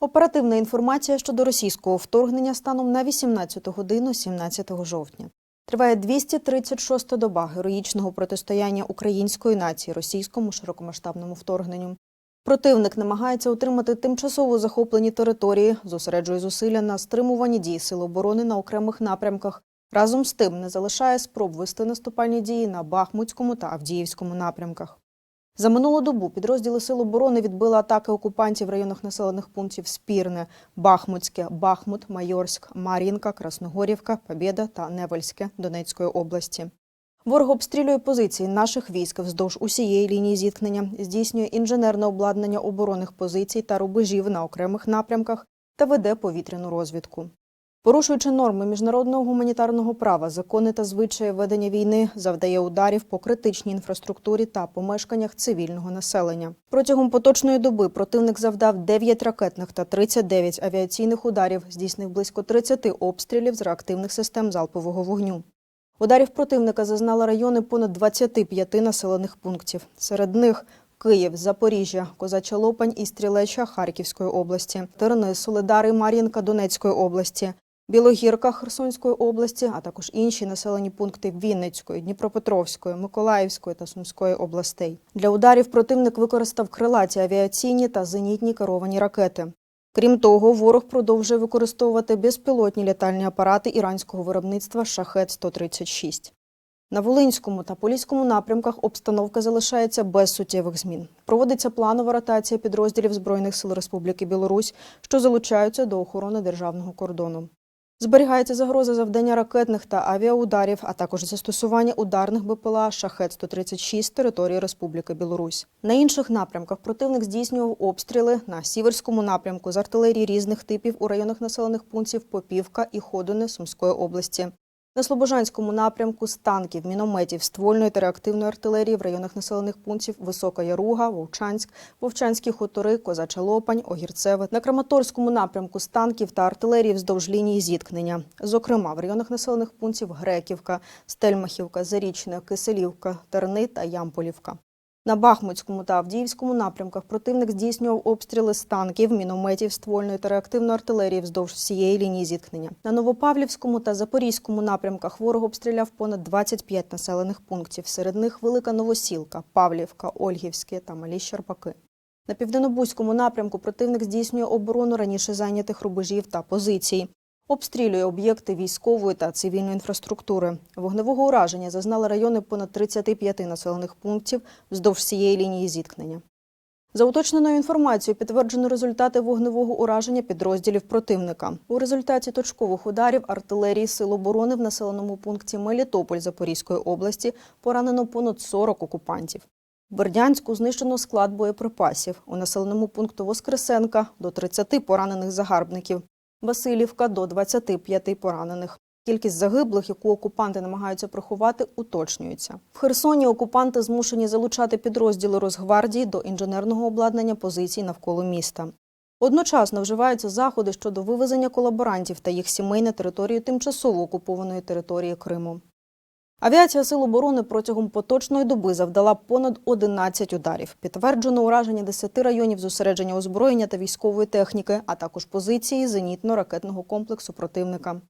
Оперативна інформація щодо російського вторгнення станом на 18 годину 17 жовтня. Триває 236-та доба героїчного протистояння української нації російському широкомасштабному вторгненню. Противник намагається утримати тимчасово захоплені території, зосереджує зусилля на стримуванні дій сил оборони на окремих напрямках. Разом з тим не залишає спроб вести наступальні дії на Бахмутському та Авдіївському напрямках. За минулу добу підрозділи Сил оборони відбили атаки окупантів в районах населених пунктів Спірне, Бахмутське, Бахмут, Майорськ, Мар'їнка, Красногорівка, Побєда та Невельське Донецької області. Ворог обстрілює позиції наших військ вздовж усієї лінії зіткнення, здійснює інженерне обладнання оборонних позицій та рубежів на окремих напрямках та веде повітряну розвідку. Порушуючи норми міжнародного гуманітарного права, закони та звичаї ведення війни, завдає ударів по критичній інфраструктурі та помешканнях цивільного населення. Протягом поточної доби противник завдав 9 ракетних та 39 авіаційних ударів, здійснив близько 30 обстрілів з реактивних систем залпового вогню. Ударів противника зазнали райони понад 25 населених пунктів. Серед них Київ, Запоріжжя, Козача Лопань і Стрілеча Харківської області, Терни, Солидари, Мар'їнка Донецької області, Білогірка Херсонської області, а також інші населені пункти Вінницької, Дніпропетровської, Миколаївської та Сумської областей. Для ударів противник використав крилаті авіаційні та зенітні керовані ракети. Крім того, ворог продовжує використовувати безпілотні літальні апарати іранського виробництва Шахет-136. На Волинському та Поліському напрямках обстановка залишається без суттєвих змін. Проводиться планова ротація підрозділів Збройних сил Республіки Білорусь, що залучаються до охорони державного кордону. Зберігається загроза завдання ракетних та авіаударів, а також застосування ударних БПЛА Шахет-136 з території Республіки Білорусь. На інших напрямках противник здійснював обстріли на сіверському напрямку з артилерії різних типів у районах населених пунктів Попівка і Ходони Сумської області. На Слобожанському напрямку з танків, мінометів, ствольної та реактивної артилерії в районах населених пунктів Висока Яруга, Вовчанськ, Вовчанські хутори, Козача Лопань, Огірцеве. На Краматорському напрямку з танків та артилерії вздовж лінії зіткнення. Зокрема, в районах населених пунктів Греківка, Стельмахівка, Зарічне, Киселівка, Терни та Ямполівка. На Бахмутському та Авдіївському напрямках противник здійснював обстріли з танків, мінометів, ствольної та реактивної артилерії вздовж всієї лінії зіткнення. На Новопавлівському та Запорізькому напрямках ворог обстріляв понад 25 населених пунктів. Серед них Велика Новосілка, Павлівка, Ольгівське та Малі Щербаки. На південнобузькому напрямку противник здійснює оборону раніше зайнятих рубежів та позицій. Обстрілює об'єкти військової та цивільної інфраструктури. Вогневого ураження зазнали райони понад 35 населених пунктів вздовж всієї лінії зіткнення. За уточненою інформацією підтверджено результати вогневого ураження підрозділів противника. У результаті точкових ударів артилерії Сил оборони в населеному пункті Мелітополь Запорізької області поранено понад 40 окупантів. В Бердянську знищено склад боєприпасів. У населеному пункту Воскресенка до 30 поранених загарбників. Васильівка до 25 поранених. Кількість загиблих, яку окупанти намагаються приховати, уточнюється. В Херсоні окупанти змушені залучати підрозділи Росгвардії до інженерного обладнання позицій навколо міста. Одночасно вживаються заходи щодо вивезення колаборантів та їх сімей на територію тимчасово окупованої території Криму. Авіація Сил оборони протягом поточної доби завдала понад 11 ударів. Підтверджено ураження 10 районів зосередження озброєння та військової техніки, а також позиції зенітно-ракетного комплексу противника.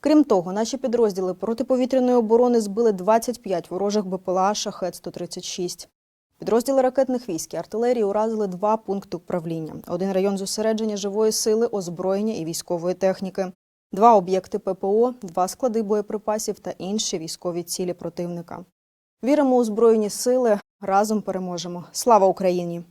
Крім того, наші підрозділи протиповітряної оборони збили 25 ворожих БПЛА «Шахет-136». Підрозділи ракетних військ і артилерії уразили два пункти управління: один район зосередження живої сили, озброєння і військової техніки, два об'єкти ППО, два склади боєприпасів та інші військові цілі противника. Віримо у збройні сили. Разом переможемо. Слава Україні!